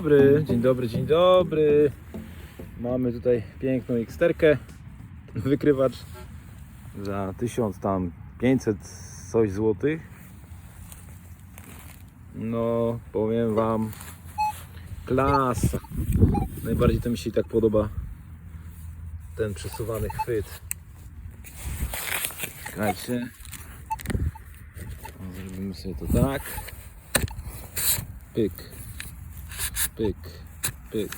dobry, dzień dobry, dzień dobry. Mamy tutaj piękną eksterkę, wykrywacz za 1000 tam 500 coś złotych. No, powiem wam, klasa. Najbardziej to mi się tak podoba ten przesuwany chwyt. Czekajcie. Zrobimy sobie to tak. Pyk, pyk, pyk.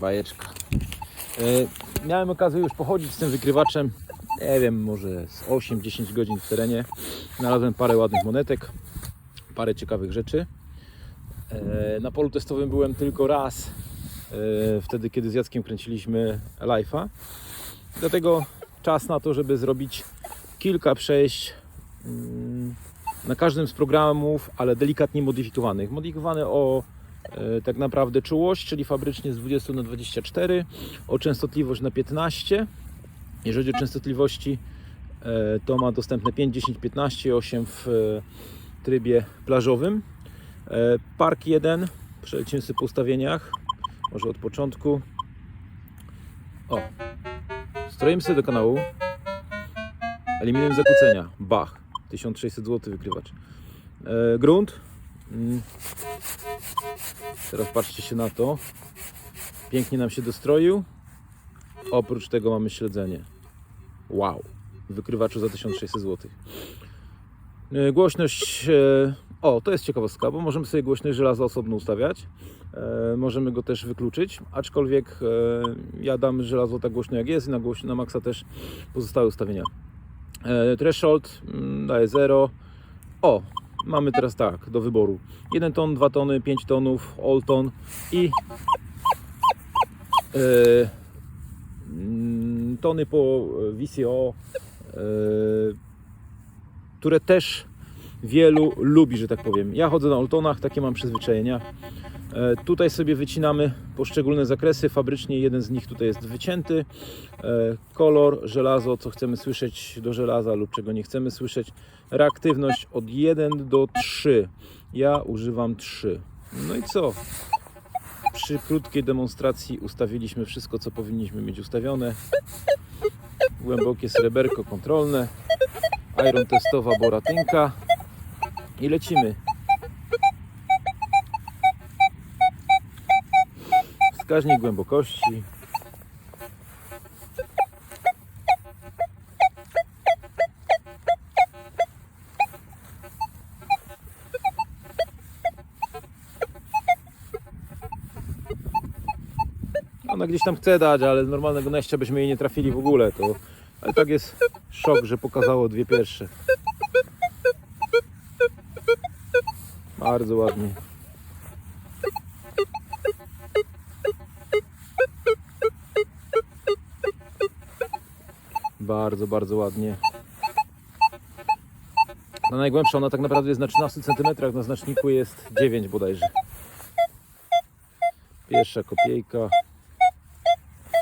Bajeczka. E, miałem okazję już pochodzić z tym wykrywaczem. Nie wiem, może z 8-10 godzin w terenie. Znalazłem parę ładnych monetek, parę ciekawych rzeczy. E, na polu testowym byłem tylko raz, e, wtedy kiedy z Jackiem kręciliśmy live'a. Dlatego czas na to, żeby zrobić kilka przejść mm, na każdym z programów, ale delikatnie modyfikowanych. Modyfikowane o e, tak naprawdę czułość, czyli fabrycznie z 20 na 24, o częstotliwość na 15. Jeżeli o częstotliwości, e, to ma dostępne 5, 10, 15, 8 w e, trybie plażowym. Park 1, przelecimy sobie po ustawieniach, może od początku. O, stroimy sobie do kanału. Eliminuję zakłócenia. Bach. 1600 zł wykrywacz. E, grunt. Mm. Teraz patrzcie się na to. Pięknie nam się dostroił. Oprócz tego mamy śledzenie. Wow. Wykrywaczu za 1600 zł. E, Głośność. e, O, to jest ciekawostka, bo możemy sobie głośność żelaza osobno ustawiać. Możemy go też wykluczyć, aczkolwiek ja dam żelazo tak głośno jak jest i na, głoś- na maksa też pozostałe ustawienia. E, Threshold mm, daje 0. O, mamy teraz tak do wyboru: 1 ton, 2 tony, 5 tonów, all ton i mm, tony po VCO, e, które też wielu lubi, że tak powiem. Ja chodzę na Oltonach, takie mam przyzwyczajenia. E, Tutaj sobie wycinamy poszczególne zakresy. Fabrycznie jeden z nich tutaj jest wycięty. E, Kolor, żelazo, co chcemy słyszeć do żelaza lub czego nie chcemy słyszeć. Reaktywność od 1 do 3. Ja używam 3. No i co? Przy krótkiej demonstracji ustawiliśmy wszystko, co powinniśmy mieć ustawione. Głębokie sreberko kontrolne. Iron testowa boratynka. I lecimy. Wskaźnik głębokości. Ona gdzieś tam chce dać, ale z normalnego najścia byśmy jej nie trafili w ogóle. To, ale tak jest szok, że pokazało dwie pierwsze. Bardzo ładnie. Bardzo, bardzo ładnie. Na najgłębsza ona tak naprawdę jest na 13 cm, na znaczniku jest 9 bodajże. Pierwsza kopiejka.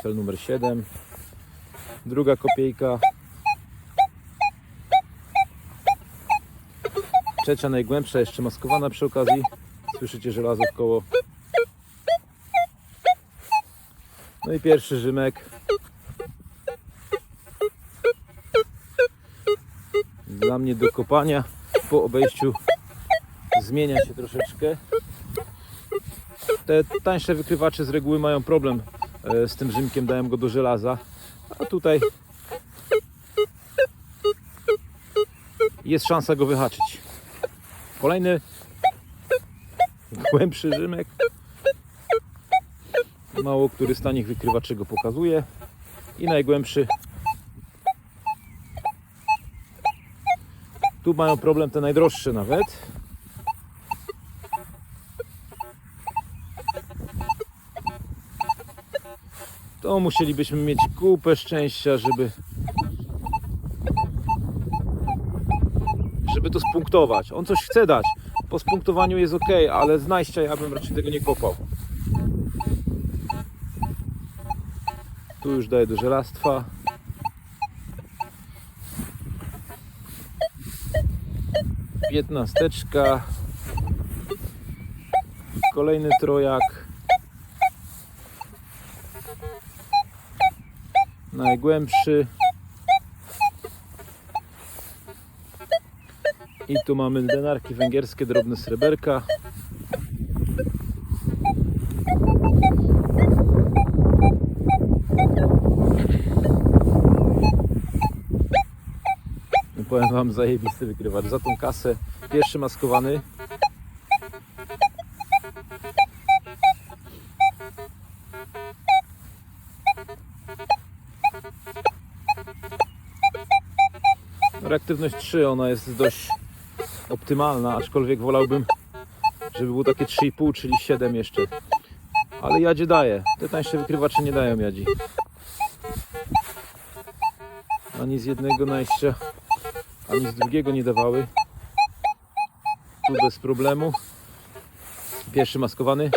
Cel numer 7. Druga kopiejka. Trzecia najgłębsza, jeszcze maskowana przy okazji. Słyszycie żelazo w koło. No i pierwszy Rzymek. Dla mnie do kopania po obejściu zmienia się troszeczkę. Te tańsze wykrywacze z reguły mają problem e, z tym Rzymkiem, dałem go do żelaza. A tutaj jest szansa go wyhaczyć. Kolejny głębszy Rzymek. Mało który z tanich wykrywaczy go pokazuje. I najgłębszy. Tu mają problem te najdroższe nawet. To musielibyśmy mieć kupę szczęścia, żeby żeby to spunktować. On coś chce dać. Po spunktowaniu jest ok, ale z najścia ja bym raczej tego nie kopał. Tu już daję do żelastwa. Piętnasteczka. Kolejny trojak. Najgłębszy. I tu mamy denarki węgierskie, drobne sreberka. Powiem wam, zajebisty wykrywacz. Za tą kasę pierwszy maskowany. Reaktywność 3, ona jest dość optymalna, aczkolwiek wolałbym, żeby było takie 3,5, czyli 7 jeszcze. Ale jadzie daje. Te tańsze wykrywacze nie dają jadzi. Ani z jednego najścia, ani z drugiego nie dawały. Tu bez problemu. Pierwszy maskowany.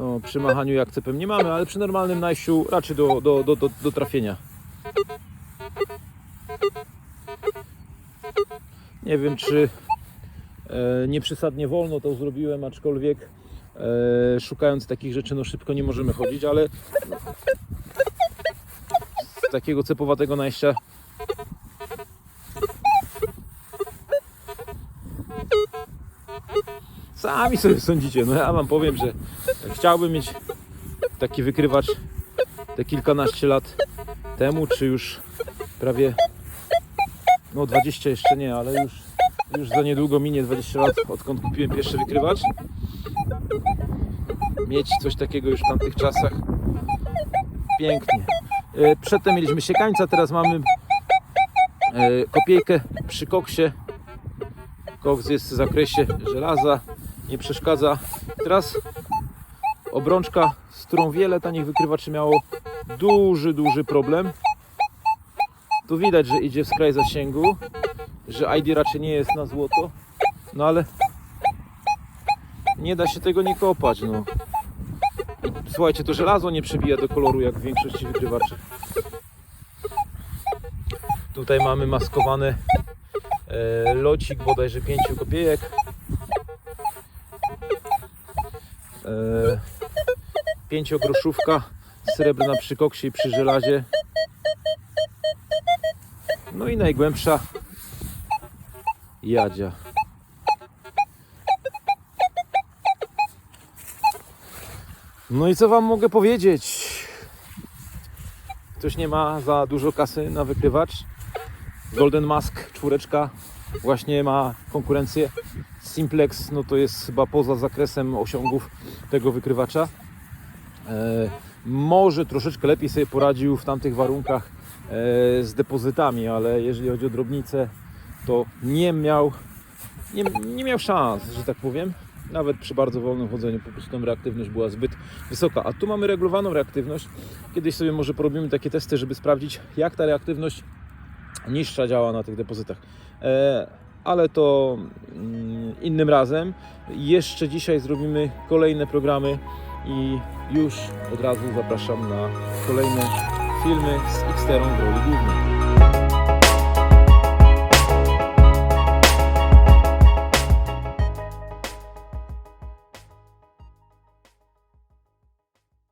O, przy machaniu jak cepem nie mamy, ale przy normalnym najściu raczej do, do, do, do, do trafienia. Nie wiem, czy e, nieprzesadnie wolno to zrobiłem, aczkolwiek e, szukając takich rzeczy, no szybko nie możemy chodzić, ale z takiego cepowatego najścia Sami sobie sądzicie. No ja wam powiem, że chciałbym mieć taki wykrywacz te kilkanaście lat temu, czy już prawie no 20 jeszcze nie, ale już, już za niedługo minie 20 lat odkąd kupiłem pierwszy wykrywacz. Mieć coś takiego już w tamtych czasach pięknie. E, Przedtem mieliśmy siekańca, teraz mamy e, kopiejkę przy koksie. Koks jest w zakresie żelaza, nie przeszkadza. Teraz obrączka, z którą wiele tanich wykrywaczy miało duży, duży problem. Tu widać, że idzie w skraj zasięgu, że ID raczej nie jest na złoto, no ale nie da się tego nie kopać. No. Słuchajcie, to żelazo nie przebija do koloru jak w większości wykrywaczy. Tutaj mamy maskowany e, locik bodajże 5 kopiejek. E, pięciogroszówka srebrna przy koksie i przy żelazie. No i najgłębsza jadzia. No i co Wam mogę powiedzieć? Ktoś nie ma za dużo kasy na wykrywacz. Golden Mask czwóreczka właśnie ma konkurencję. Simplex no to jest chyba poza zakresem osiągów tego wykrywacza. E, może troszeczkę lepiej sobie poradził w tamtych warunkach e, z depozytami, ale jeżeli chodzi o drobnicę, to nie miał, nie, nie miał szans, że tak powiem. Nawet przy bardzo wolnym chodzeniu po prostu tam reaktywność była zbyt wysoka. A tu mamy regulowaną reaktywność. Kiedyś sobie może porobimy takie testy, żeby sprawdzić, jak ta reaktywność niższa działa na tych depozytach. E, ale to mm, innym razem. Jeszcze dzisiaj zrobimy kolejne programy i już od razu zapraszam na kolejne filmy z Xterą w roli głównej.